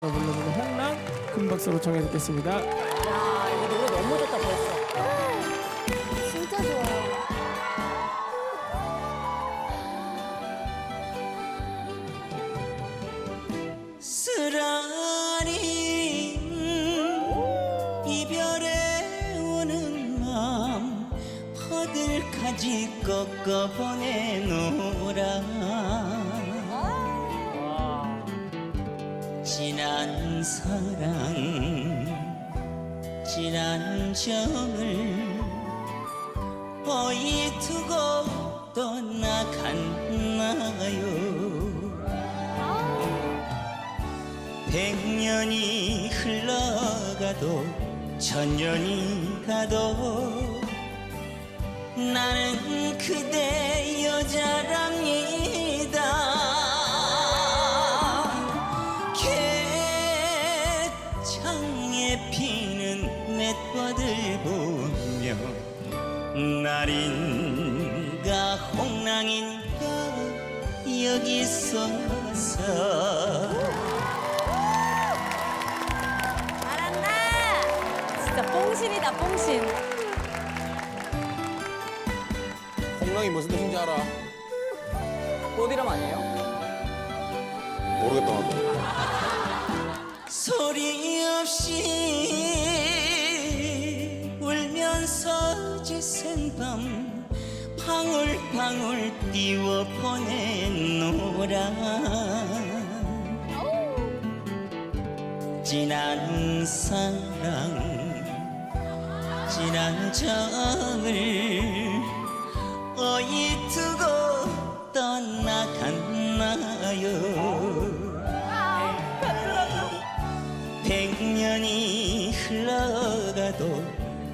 부르는 홍랑 큰 박수로 청해 듣겠습니다. 야, 이 노래 너무 좋다 벌써. 진짜 좋아요. 쓰라린 이별에 오는 마음 허들까지 꺾어 보내노라 지난 사랑 지난 정을 어이 두고 떠나갔나요? 백년이 흘러가도 천년이 가도 나는 그대 여자랍 개창에 피는 맷꽃을 보며 날인가 홍랑인가 여기 서서 잘한다. 진짜 뽕신이다 뽕신. 홍랑이 무슨 뜻인지 알아? 꽃이람 아니에요? 모르겠다 나도. 소리 없이 울면서 지샌 밤 방울방울 띄워 보내노라. 지난 사랑 지난 정을 어이 두고 떠나갔나요? 백년이 흘러가도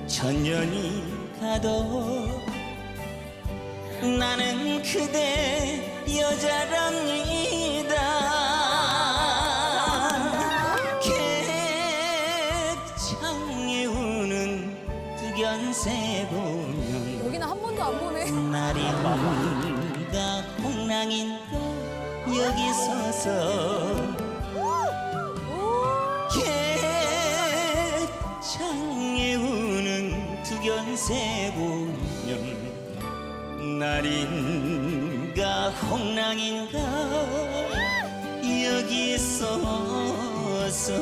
천년이 가도 나는 그대 여자랍니다 객창에 우는 득연새 보면 여기는 한 번도 안 보네. 날인가 홍랑인가 여기 서서 세보면 날인가 홍랑인가? 여기 있어서